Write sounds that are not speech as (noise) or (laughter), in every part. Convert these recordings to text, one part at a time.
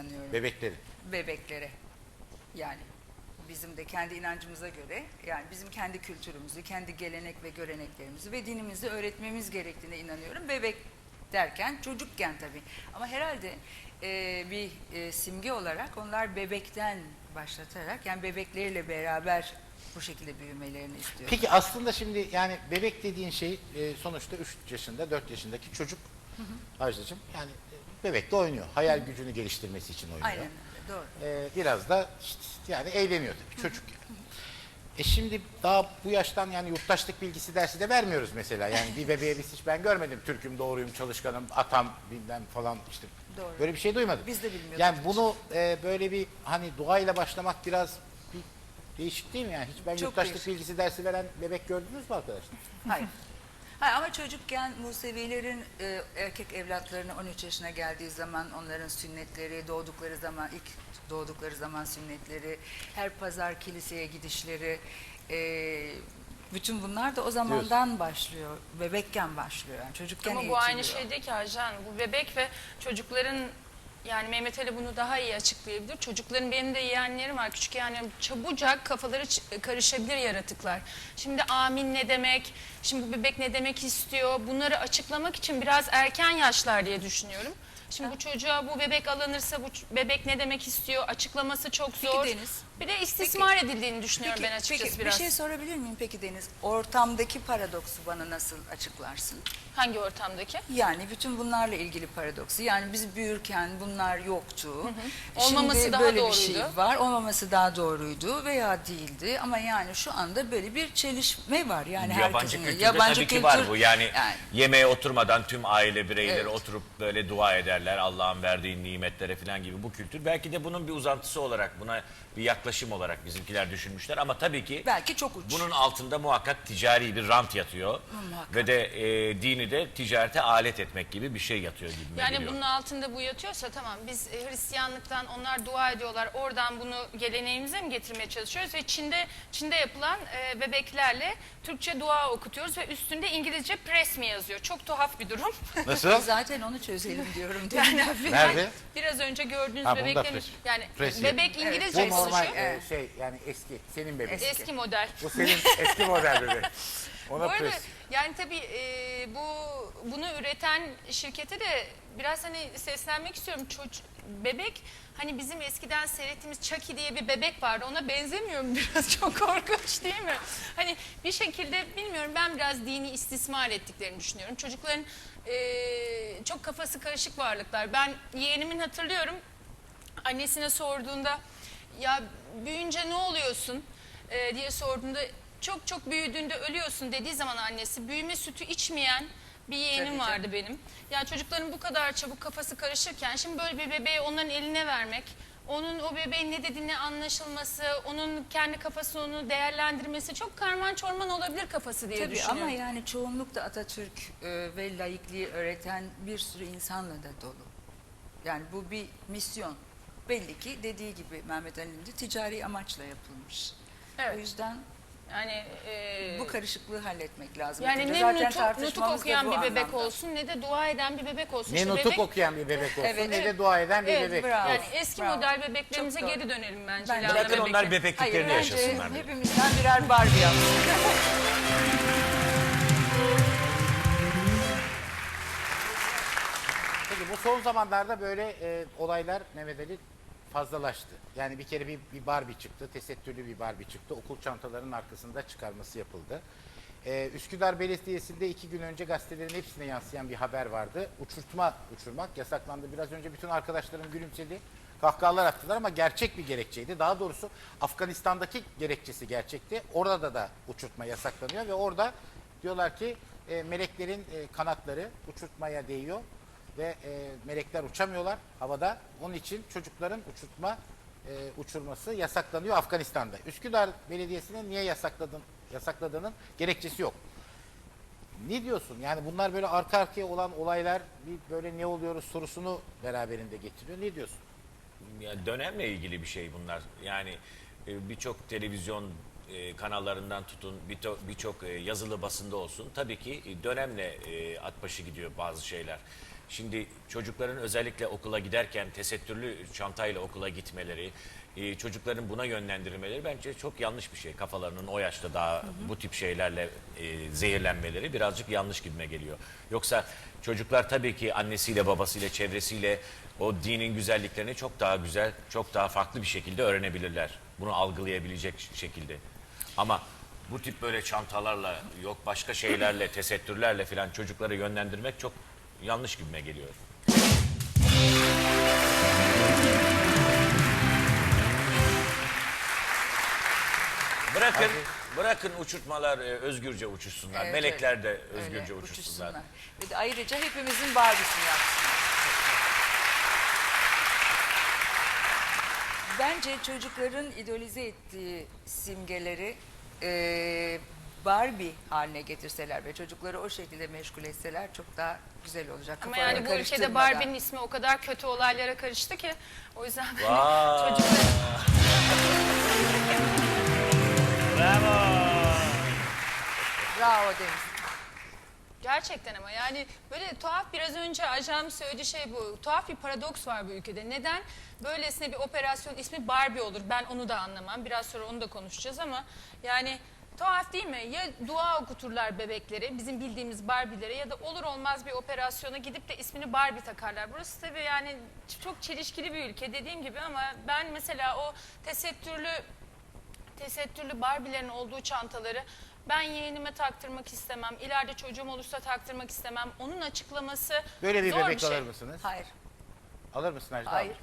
inanıyorum. Bebekleri. bebeklere. Yani bizim de kendi inancımıza göre yani bizim kendi kültürümüzü, kendi gelenek ve göreneklerimizi ve dinimizi öğretmemiz gerektiğine inanıyorum. Bebek derken çocukken tabii. Ama herhalde e, bir e, simge olarak onlar bebekten başlatarak yani bebekleriyle beraber bu şekilde büyümelerini istiyorum. Peki aslında şimdi yani bebek dediğin şey e, sonuçta 3 yaşında 4 yaşındaki çocuk Ajda'cığım yani e, bebekle oynuyor. Hayal gücünü geliştirmesi için oynuyor. Aynen öyle, doğru. E, biraz da işte yani eğleniyor tabii çocuk yani. E şimdi daha bu yaştan yani yurttaşlık bilgisi dersi de vermiyoruz mesela. Yani bir bebeğe biz hiç ben görmedim. Türk'üm, doğruyum, çalışkanım, atam bilmem falan işte. Doğru. Böyle bir şey duymadım. Biz de bilmiyorduk Yani bunu e, böyle bir hani duayla başlamak biraz bir değişik değil mi yani? Hiç ben Çok yurttaşlık değişik. bilgisi dersi veren bebek gördünüz mü arkadaşlar? Hayır. Hayır ama çocukken Musevilerin e, erkek evlatlarını 13 yaşına geldiği zaman onların sünnetleri, doğdukları zaman ilk doğdukları zaman sünnetleri, her pazar kiliseye gidişleri, e, bütün bunlar da o zamandan başlıyor. Bebekken başlıyor. Yani çocukken Ama bu aynı eğitiliyor. şey değil ki Arjan. Bu bebek ve çocukların yani Mehmet Ali bunu daha iyi açıklayabilir. Çocukların benim de yeğenlerim var. Küçük yeğenlerim çabucak kafaları karışabilir yaratıklar. Şimdi amin ne demek? Şimdi bebek ne demek istiyor? Bunları açıklamak için biraz erken yaşlar diye düşünüyorum. Şimdi bu çocuğa bu bebek alınırsa bu bebek ne demek istiyor? Açıklaması çok Peki zor. Deniz, Bir de istismar edildiğini düşünüyorum Peki, ben açıkçası peki, biraz. bir şey sorabilir miyim peki Deniz? Ortamdaki paradoksu bana nasıl açıklarsın? Hangi ortamdaki? Yani bütün bunlarla ilgili paradoksu. Yani biz büyürken bunlar yoktu. Olmaması Şimdi daha böyle bir şey doğruydu. var. Olmaması daha doğruydu veya değildi. Ama yani şu anda böyle bir çelişme var. Yani yabancı kültürde yabancı tabii ki kültür- var bu. Yani, yani yemeğe oturmadan tüm aile bireyleri Evet. oturup böyle dua ederler. Allah'ın verdiği nimetlere falan gibi bu kültür. Belki de bunun bir uzantısı olarak buna bir yaklaşım olarak bizimkiler düşünmüşler. Ama tabii ki belki çok uç. bunun altında muhakkak ticari bir rant yatıyor. Muhakkak. Ve de e, dini de ticarete alet etmek gibi bir şey yatıyor gibi Yani geliyor. bunun altında bu yatıyorsa tamam biz e, Hristiyanlıktan onlar dua ediyorlar. Oradan bunu geleneğimize mi getirmeye çalışıyoruz ve Çin'de Çin'de yapılan e, bebeklerle Türkçe dua okutuyoruz ve üstünde İngilizce pres mi yazıyor? Çok tuhaf bir durum. Nasıl? Zaten onu çözelim diyorum. (laughs) yani Nerede? biraz önce gördüğünüz Ha, bunda bebeklerin pres- yani pres bebek. İngilizce Bu normal e, şey yani eski senin bebek. Eski model. Bu senin eski model bebek. (laughs) Ona Bu arada pres. yani tabii e, bu bunu üreten şirkete de biraz hani seslenmek istiyorum. Çocuk, bebek hani bizim eskiden seyrettiğimiz Chucky diye bir bebek vardı. Ona benzemiyor mu (laughs) biraz? Çok korkunç değil mi? Hani bir şekilde bilmiyorum ben biraz dini istismar ettiklerini düşünüyorum. Çocukların e, çok kafası karışık varlıklar. Ben yeğenimin hatırlıyorum annesine sorduğunda ya büyüyünce ne oluyorsun Ee, diye sorduğunda çok çok büyüdüğünde ölüyorsun dediği zaman annesi büyüme sütü içmeyen bir yeğenim Tabii, vardı benim. Yani çocukların bu kadar çabuk kafası karışırken şimdi böyle bir bebeği onların eline vermek onun o bebeğin ne dediğini anlaşılması, onun kendi kafası onu değerlendirmesi çok karman çorman olabilir kafası diye Tabii düşünüyorum. ama yani çoğunlukla Atatürk e, ve laikliği öğreten bir sürü insanla da dolu. Yani bu bir misyon. Belli ki dediği gibi Mehmet Ali'nin de ticari amaçla yapılmış. Evet. O yüzden Yani e, bu karışıklığı halletmek lazım. Yani ne zaten nutuk, nutuk okuyan bir bebek anlamda. olsun ne de dua eden bir bebek olsun. Ne İşte nutuk bebek, okuyan bir bebek olsun Evet, ne de dua eden bir Evet, bebek. bravo. Yani eski Bravo. model bebeklerimize Çok doğru. geri dönelim bence. Bence Lala Bırakın onlar bebekliklerini bence yaşasınlar. de. hepimizden birer Barbie yapsın. Peki bu son zamanlarda böyle e, olaylar Mehmet Ali fazlalaştı. Yani bir kere bir, bir Barbie çıktı, tesettürlü bir Barbie çıktı. Okul çantalarının arkasında çıkarması yapıldı. E, Üsküdar Belediyesi'nde iki gün önce gazetelerin hepsine yansıyan bir haber vardı. Uçurtma uçurmak yasaklandı. Biraz önce bütün arkadaşlarım gülümsedi. Kahkahalar attılar ama gerçek bir gerekçeydi. Daha doğrusu Afganistan'daki gerekçesi gerçekti. Orada da uçurtma yasaklanıyor ve orada diyorlar ki e, meleklerin e, kanatları uçurtmaya değiyor ve e, melekler uçamıyorlar havada. Onun için çocukların uçurtma e, uçurması yasaklanıyor Afganistan'da. Üsküdar Belediyesi'nin niye yasakladın, yasakladığının gerekçesi yok. Ne diyorsun? Yani bunlar böyle arka arkaya olan olaylar bir böyle ne oluyoruz sorusunu beraberinde getiriyor. Ne diyorsun? Yani dönemle ilgili bir şey bunlar. Yani e, birçok televizyon e, kanallarından tutun birçok e, yazılı basında olsun tabii ki dönemle at başı gidiyor bazı şeyler. Şimdi çocukların özellikle okula giderken tesettürlü çantayla okula gitmeleri, e, çocukların buna yönlendirilmeleri bence çok yanlış bir şey. Kafalarının o yaşta daha bu tip şeylerle e, zehirlenmeleri birazcık yanlış gibime geliyor. Yoksa çocuklar tabii ki annesiyle, babasıyla, çevresiyle o dinin güzelliklerini çok daha güzel, çok daha farklı bir şekilde öğrenebilirler. Bunu algılayabilecek şekilde. Ama bu tip böyle çantalarla, yok başka şeylerle, tesettürlerle falan çocukları yönlendirmek çok yanlış gibime geliyor. Bırakın, bırakın uçurtmalar e, özgürce uçuşsunlar. Evet, Melekler öyle. de özgürce Öyle, uçuşsunlar. Ve de ayrıca hepimizin Barbie'sini yapsınlar. Bence çocukların idolize ettiği simgeleri e, Barbie haline getirseler ve çocukları o şekilde meşgul etseler çok daha güzel olacak. Ama Kafalarını yani bu ülkede karıştırmadan. Barbie'nin ismi o kadar kötü olaylara karıştı ki o yüzden ben (laughs) Vay. çocukları Bravo Deniz. Gerçekten ama yani böyle tuhaf biraz önce ajanın söylediği şey bu. Tuhaf bir paradoks var bu ülkede. Neden böylesine bir operasyon ismi Barbie olur? Ben onu da anlamam. Biraz sonra onu da konuşacağız ama yani tuhaf değil mi? Ya dua okuturlar bebekleri bizim bildiğimiz Barbie'lere ya da olur olmaz bir operasyona gidip de ismini Barbie takarlar. Burası tabii yani çok çelişkili bir ülke dediğim gibi ama ben mesela o tesettürlü tesettürlü Barbie'lerin olduğu çantaları ben yeğenime taktırmak istemem. İleride çocuğum olursa taktırmak istemem. Onun açıklaması Böyle bir zor bebek bir şey. alır mısınız? Hayır. Alır mısın Ajda? Hayır.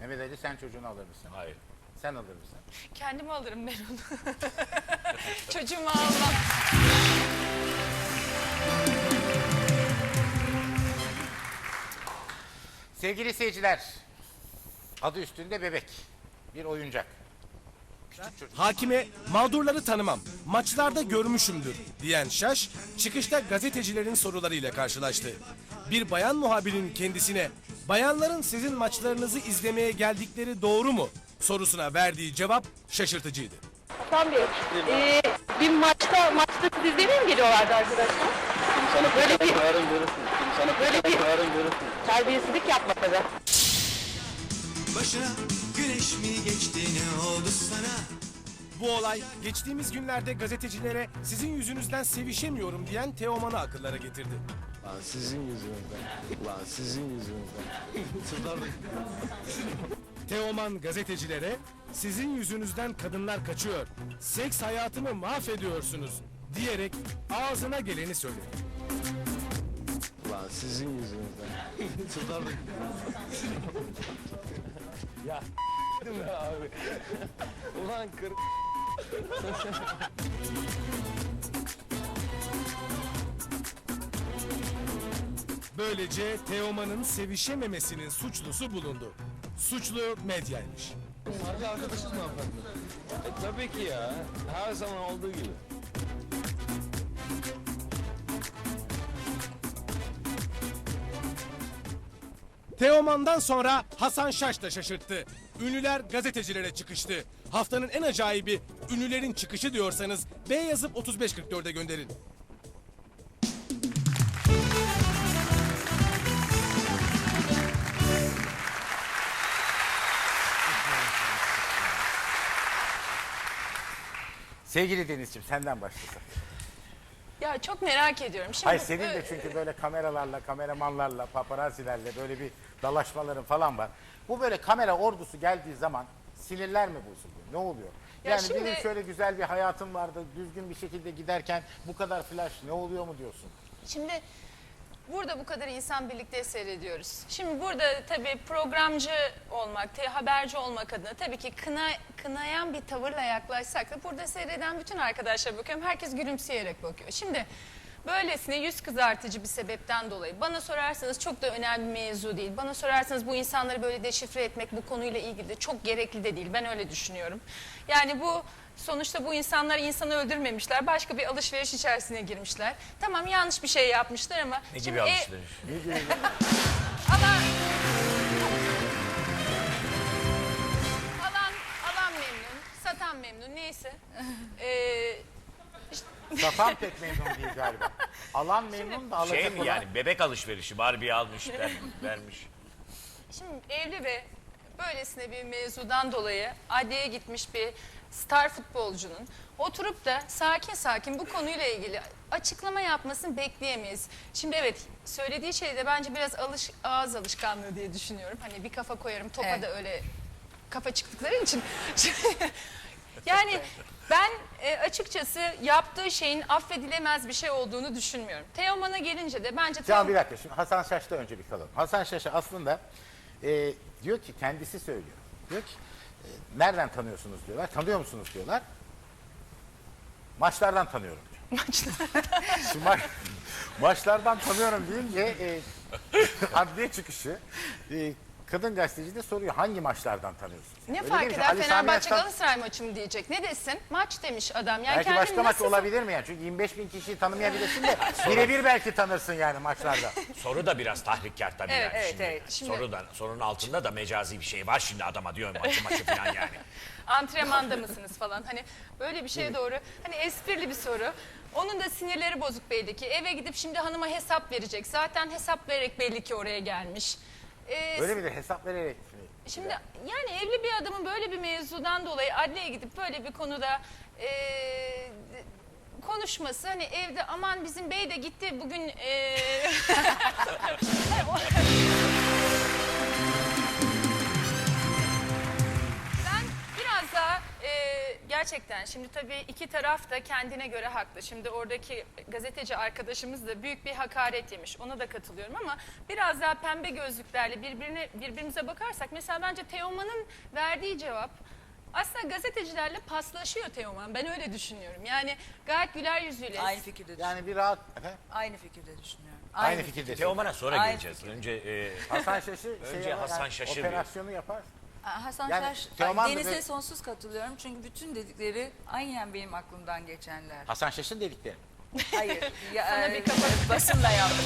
Mehmet Ali sen çocuğunu alır mısın? Hayır. Sen alır mısın? Kendime alırım ben onu. (laughs) Çocuğumu almam. Sevgili seyirciler, adı üstünde bebek. Bir oyuncak. Küçük çocuk. Hakime mağdurları tanımam, maçlarda görmüşümdür diyen Şaş, çıkışta gazetecilerin sorularıyla karşılaştı. Bir bayan muhabirin kendisine, bayanların sizin maçlarınızı izlemeye geldikleri doğru mu sorusuna verdiği cevap şaşırtıcıydı. Hasan Bey, e, bir maçta maçta siz izlemeye mi geliyorlardı arkadaşlar? Böyle bir böyle bir terbiyesizlik yapma tabii. Başına güneş mi geçti ne oldu sana? Bu olay geçtiğimiz günlerde gazetecilere sizin yüzünüzden sevişemiyorum diyen Teoman'ı akıllara getirdi. Lan sizin yüzünüzden. Lan sizin yüzünüzden. (laughs) Teoman gazetecilere sizin yüzünüzden kadınlar kaçıyor, seks hayatımı mahvediyorsunuz diyerek ağzına geleni söyledi. Lan sizin yüzünüzden. (laughs) (laughs) ya (laughs) değil mi abi? Ulan kır... Böylece Teoman'ın sevişememesinin suçlusu bulundu. Suçlu medyaymış. Harbi arkadaşız mı hanımefendi? E, tabii ki ya. Her zaman olduğu gibi. Teoman'dan sonra Hasan Şaş da şaşırttı. Ünlüler gazetecilere çıkıştı. Haftanın en acayibi ünlülerin çıkışı diyorsanız B yazıp 3544'e gönderin. Sevgili Denizciğim senden başlasak. Ya çok merak ediyorum. Şimdi Hayır senin de çünkü böyle kameralarla, kameramanlarla, paparazzilerle böyle bir dalaşmaların falan var. Bu böyle kamera ordusu geldiği zaman sinirler mi bozuluyor? Ne oluyor? Ya Yani şimdi- benim şöyle güzel bir hayatım vardı, düzgün bir şekilde giderken bu kadar flash ne oluyor mu diyorsun? Şimdi burada bu kadar insan birlikte seyrediyoruz. Şimdi burada tabii programcı olmak, haberci olmak adına tabii ki kına, kınayan bir tavırla yaklaşsak da burada seyreden bütün arkadaşlar bakıyorum. Herkes gülümseyerek bakıyor. Şimdi böylesine yüz kızartıcı bir sebepten dolayı bana sorarsanız çok da önemli bir mevzu değil. Bana sorarsanız bu insanları böyle deşifre etmek bu konuyla ilgili de çok gerekli de değil. Ben öyle düşünüyorum. Yani bu Sonuçta bu insanlar insanı öldürmemişler. Başka bir alışveriş içerisine girmişler. Tamam yanlış bir şey yapmışlar ama... Ne gibi e- alışveriş? Ama... alan, alan memnun, satan memnun neyse. (laughs) Ee, Satan pek memnun değil galiba. Alan memnun da alacak Şey mi olan- yani bebek alışverişi Barbie almış ver- vermiş. Şimdi evli ve böylesine bir mevzudan dolayı adliyeye gitmiş bir star futbolcunun oturup da sakin sakin bu konuyla ilgili açıklama yapmasını bekleyemeyiz. Şimdi evet söylediği şey de bence biraz alış, ağız alışkanlığı diye düşünüyorum. Hani bir kafa koyarım topa Evet. da öyle kafa çıktıkları için. (laughs) yani ben e, açıkçası yaptığı şeyin affedilemez bir şey olduğunu düşünmüyorum. Teoman'a gelince de bence Can Teoman- bir dakika şimdi Hasan Şaş'ta önce bir kalalım. Hasan Şaş'a aslında e, diyor ki kendisi söylüyor. Diyor ki e, nereden tanıyorsunuz diyorlar. Tanıyor musunuz diyorlar. Maçlardan tanıyorum diyor. Şimdi ma- (laughs) maçlardan tanıyorum deyince e, (laughs) adliye çıkışı e, kadın gazeteci de soruyor hangi maçlardan tanıyorsunuz? Ne Öyle fark eder Ali Sami Fenerbahçe Yen'den- Galatasaray maçı mı diyecek? Ne desin? Maç demiş adam. Yani Belki kendini başka maç nasıl- olabilir mi yani? Çünkü 25 bin kişiyi tanımayabilirsin de (laughs) birebir belki tanırsın yani maçlarda. (laughs) Soru da biraz tahrikkar tabii Evet, yani. evet, şimdi. evet. Şimdi- Soru da, sorunun altında da mecazi bir şey var şimdi adama diyor maçı maçı falan yani. (laughs) Antrenmanda mısınız falan. Hani böyle bir şeye doğru. Hani esprili bir soru. Onun da sinirleri bozuk belli ki. Eve gidip şimdi hanıma hesap verecek. Zaten hesap vererek belli ki oraya gelmiş. Ee, Öyle bir de hesap vererek. Şimdi yani evli bir adamın böyle bir mevzudan dolayı adliyeye gidip böyle bir konuda e, konuşması hani evde aman bizim bey de gitti bugün e, (laughs) gerçekten şimdi tabii iki taraf da kendine göre haklı. Şimdi oradaki gazeteci arkadaşımız da büyük bir hakaret yemiş. Ona da katılıyorum ama biraz daha pembe gözlüklerle birbirine birbirimize bakarsak mesela bence Teoman'ın verdiği cevap aslında gazetecilerle paslaşıyor Teoman. Ben öyle düşünüyorum. Yani gayet güler yüzüyle. Aynı fikirde düşünüyorum. Yani bir rahat... Efendim? Aynı fikirde düşünüyorum. Aynı fikirde. Teoman'a sonra Aynı geleceğiz. fikir. Önce e, Hasan Şaş'ı (laughs) Önce şey Hasan Şaş'ı operasyonu yapar. Hasan Yani Şaş, Teoman da Deniz'e böyle- sonsuz katılıyorum çünkü bütün dedikleri aynen benim aklımdan geçenler. Hasan Şaş'ın dedikleri. Hayır, ya, Sana e, bir kafa- basınla yaptım.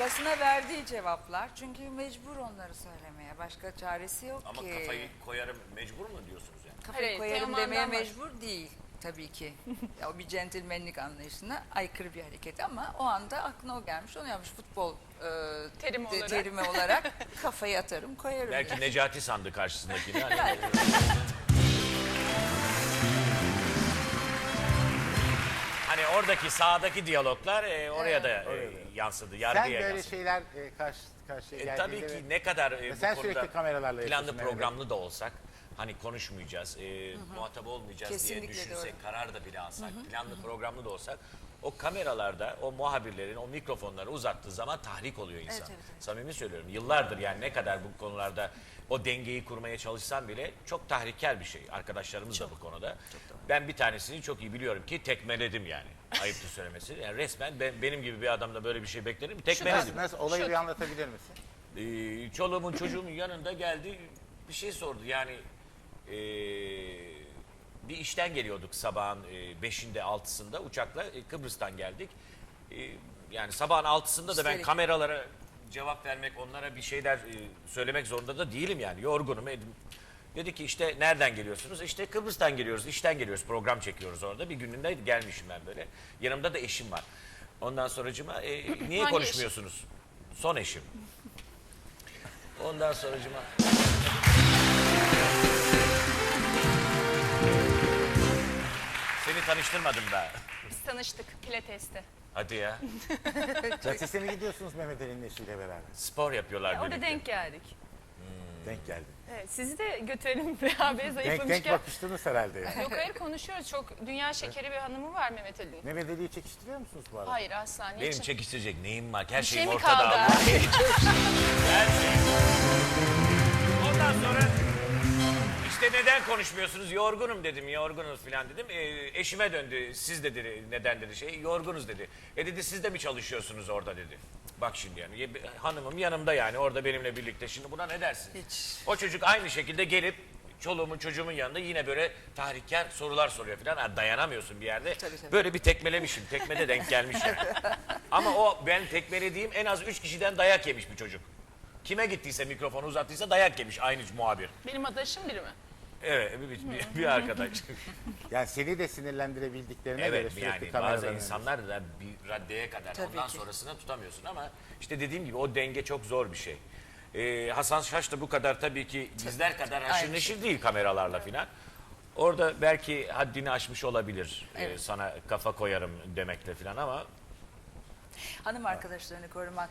Basına verdiği cevaplar çünkü mecbur onları söylemeye. Başka çaresi yok ama ki. kafayı koyarım mecbur mu diyorsunuz yani? Kafayı Hayır, koyarım Teoman'dan demeye var. mecbur değil tabii ki. ya, o bir centilmenlik anlayışına aykırı bir hareket ama o anda aklına o gelmiş. Onu yapmış futbol e, Terimi de- olarak. terimi olarak kafayı atarım koyarım. Belki Necati sandı karşısındakini. (laughs) Hani, hani oradaki sağdaki diyaloglar e, oraya da e, yansıdı. Sen Yargıya böyle yansıdı. şeyler e, karşı karşıya E, geldiğinde... tabii ki ne kadar e, bu sen konuda sürekli kameralarla planlı yaşıyorsun, Mehmet programlı da olsak hani konuşmayacağız, e, muhatap olmayacağız Kesinlikle diye düşünsek, doğru. karar da bile alsak, planlı programlı da olsak o kameralarda o muhabirlerin o mikrofonları uzattığı zaman tahrik oluyor insan. Evet, evet, evet. Samimi söylüyorum. Yıllardır yani ne kadar bu konularda o dengeyi kurmaya çalışsam bile çok tahrikkar bir şey. Arkadaşlarımız da bu konuda. Ben bir tanesini çok iyi biliyorum ki tekmeledim yani. Ayıptır söylemesi. Yani resmen ben, benim gibi bir adamda böyle bir şey beklerim. Tekmeledim. Nasıl, nasıl olayı Şu- bir anlatabilir misin? Ee, çoluğumun çocuğumun yanında geldi bir şey sordu yani ee, bir işten geliyorduk sabahın e, beşinde altısında uçakla e, Kıbrıs'tan geldik. E, yani sabahın altısında da ben kameralara cevap vermek onlara bir şeyler e, söylemek zorunda da değilim yani yorgunum. edim. Dedi ki işte nereden geliyorsunuz? İşte Kıbrıs'tan geliyoruz, işten geliyoruz, program çekiyoruz orada. Bir gününde gelmişim ben böyle. Yanımda da eşim var. Ondan sonracıma e, niye Hangi konuşmuyorsunuz? Son eşim. Ondan sonracıma tanıştırmadım da. Biz tanıştık pilateste. Hadi ya. (laughs) Caddesine mi gidiyorsunuz Mehmet Ali'nin eşiyle beraber? Spor yapıyorlar Orada birlikte. denk geldik. Denk geldi. Evet, sizi de götürelim (laughs) beraber Denk denk zayıflamışken. bakıştınız herhalde yani. Yok hayır konuşuyoruz. Çok dünya şekeri bir hanımı var Mehmet Ali'nin. Mehmet Ali'yi çekiştiriyor musunuz bu arada? Hayır asla. Niye Benim çek- çekiştirecek neyim var? Her Bir şeyim şey mi ortada. kaldı? Allah. (laughs) Her şey. İşte neden konuşmuyorsunuz? Yorgunum dedim, yorgunuz falan dedim. Ee, eşime döndü. Siz de dedi, neden dedi şey, yorgunuz dedi. E dedi siz de mi çalışıyorsunuz orada dedi. Bak şimdi yani ye- hanımım yanımda yani orada benimle birlikte. Şimdi buna ne dersin? Hiç. O çocuk aynı şekilde gelip çoluğumun çocuğumun yanında yine böyle tahrikkar sorular soruyor falan. Ha, dayanamıyorsun bir yerde. Tabii, tabii. Böyle bir tekmelemişim. Tekmede denk gelmiş yani. (laughs) Ama o ben tekmelediğim en az üç kişiden dayak yemiş bir çocuk. Kime gittiyse mikrofonu uzattıysa dayak yemiş aynı muhabir. Benim adaşım biri mi? Evet bir, bir, bir arkadaş. (laughs) Yani seni de sinirlendirebildiklerine göre evet sürekli yani kameraların bazı önünde. insanlar da bir raddeye kadar Tabii ondan ki. sonrasını tutamıyorsun ama işte dediğim gibi o denge çok zor bir şey. Ee, Hasan Şaş da bu kadar tabii ki bizler kadar haşır neşir değil kameralarla filan. Orada belki haddini aşmış olabilir. Ee, Evet. sana kafa koyarım demekle filan ama Hanım arkadaşlarını korumak